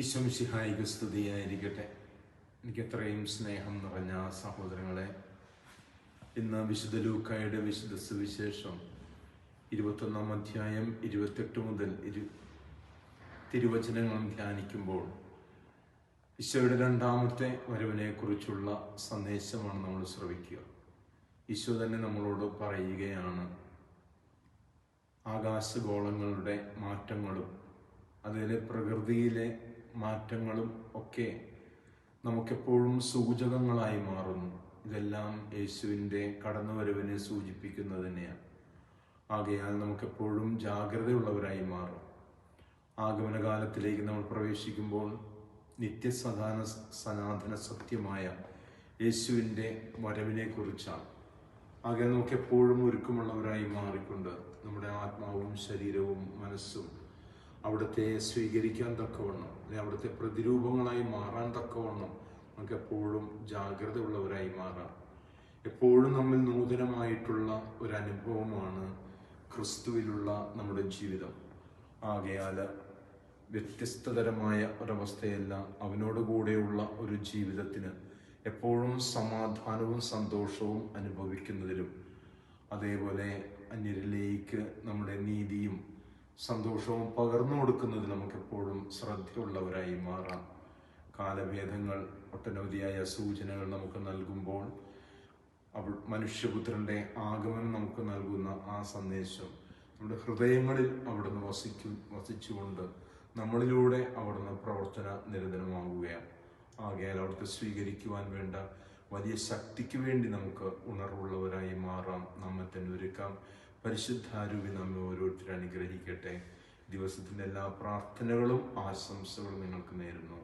ഈശ്വംശിഹായിക സ്തുതിയായിരിക്കട്ടെ എനിക്ക് എത്രയും സ്നേഹം നിറഞ്ഞ സഹോദരങ്ങളെ ഇന്ന് വിശുദ്ധ ലൂക്കായുടെ വിശുദ്ധ സുവിശേഷം ഇരുപത്തൊന്നാം അധ്യായം ഇരുപത്തെട്ട് മുതൽ ഇരു തിരുവചനങ്ങളും ധ്യാനിക്കുമ്പോൾ ഈശോയുടെ രണ്ടാമത്തെ വരവിനെ കുറിച്ചുള്ള സന്ദേശമാണ് നമ്മൾ ശ്രവിക്കുക. ഈശോ തന്നെ നമ്മളോട് പറയുകയാണ് ആകാശഗോളങ്ങളുടെ മാറ്റങ്ങളും അതിലെ പ്രകൃതിയിലെ മാറ്റങ്ങളും ഒക്കെ നമുക്കെപ്പോഴും സൂചകങ്ങളായി മാറുന്നു. ഇതെല്ലാം യേശുവിന്റെ കടന്നുവരവിനെ സൂചിപ്പിക്കുന്നത് തന്നെയാണ്. ആകയാൽ നമുക്കെപ്പോഴും ജാഗ്രതയുള്ളവരായി മാറും. ആഗമനകാലത്തിലേക്ക് നമ്മൾ പ്രവേശിക്കുമ്പോൾ നിത്യസദാന സനാതന സത്യമായ യേശുവിന്റെ വരവിനെ കുറിച്ചാണ് ആകെ നമുക്കെപ്പോഴും ഒരുക്കമുള്ളവരായി മാറിക്കൊണ്ട് നമ്മുടെ ആത്മാവും ശരീരവും മനസ്സും അവിടുത്തെ സ്വീകരിക്കാൻ തക്കവണ്ണം അല്ലെങ്കിൽ അവിടുത്തെ പ്രതിരൂപങ്ങളായി മാറാൻ തക്കവണ്ണം നമുക്ക് എപ്പോഴും ജാഗ്രത ഉള്ളവരായി മാറാം. എപ്പോഴും നമ്മൾ നൂതനമായിട്ടുള്ള ഒരു അനുഭവമാണ് ക്രിസ്തുവിലുള്ള നമ്മുടെ ജീവിതം. ആകയാൽ വ്യത്യസ്തതരമായ ഒരവസ്ഥയല്ല അവനോട് കൂടെയുള്ള ഒരു ജീവിതത്തിന് എപ്പോഴും സമാധാനവും സന്തോഷവും അനുഭവിക്കുന്നതിലും. അതേപോലെ അന്യരിലേക്ക് നമ്മുടെ നീതിയും സന്തോഷവും പകർന്നു കൊടുക്കുന്നതിൽ നമുക്കെപ്പോഴും ശ്രദ്ധയുള്ളവരായി മാറാം. കാലഭേദങ്ങൾ ഒട്ടനവധിയായ സൂചനകൾ നമുക്ക് നൽകുമ്പോൾ അവൾ മനുഷ്യപുത്രന്റെ ആഗമനം നമുക്ക് നൽകുന്ന ആ സന്ദേശം നമ്മുടെ ഹൃദയങ്ങളിൽ അവിടുന്ന് വസിക്കും വസിച്ചുകൊണ്ട് നമ്മളിലൂടെ അവിടുന്ന് പ്രവർത്തന നിരന്തരമാകുകയാണ് ആകയാൽ അവിടുത്തെ സ്വീകരിക്കുവാൻ വേണ്ട വലിയ ശക്തിക്ക് വേണ്ടി നമുക്ക് ഉണർവുള്ളവരായി മാറാം. നമ്മെ തന്നെ ഒരുക്കാം പരിശുദ്ധാരൂപി നമ്മെ ഓരോരുത്തരും അനുഗ്രഹിക്കട്ടെ. ദിവസത്തിന്റെ എല്ലാ പ്രാർത്ഥനകളും ആശംസകളും നിങ്ങൾക്ക് നേരുന്നു.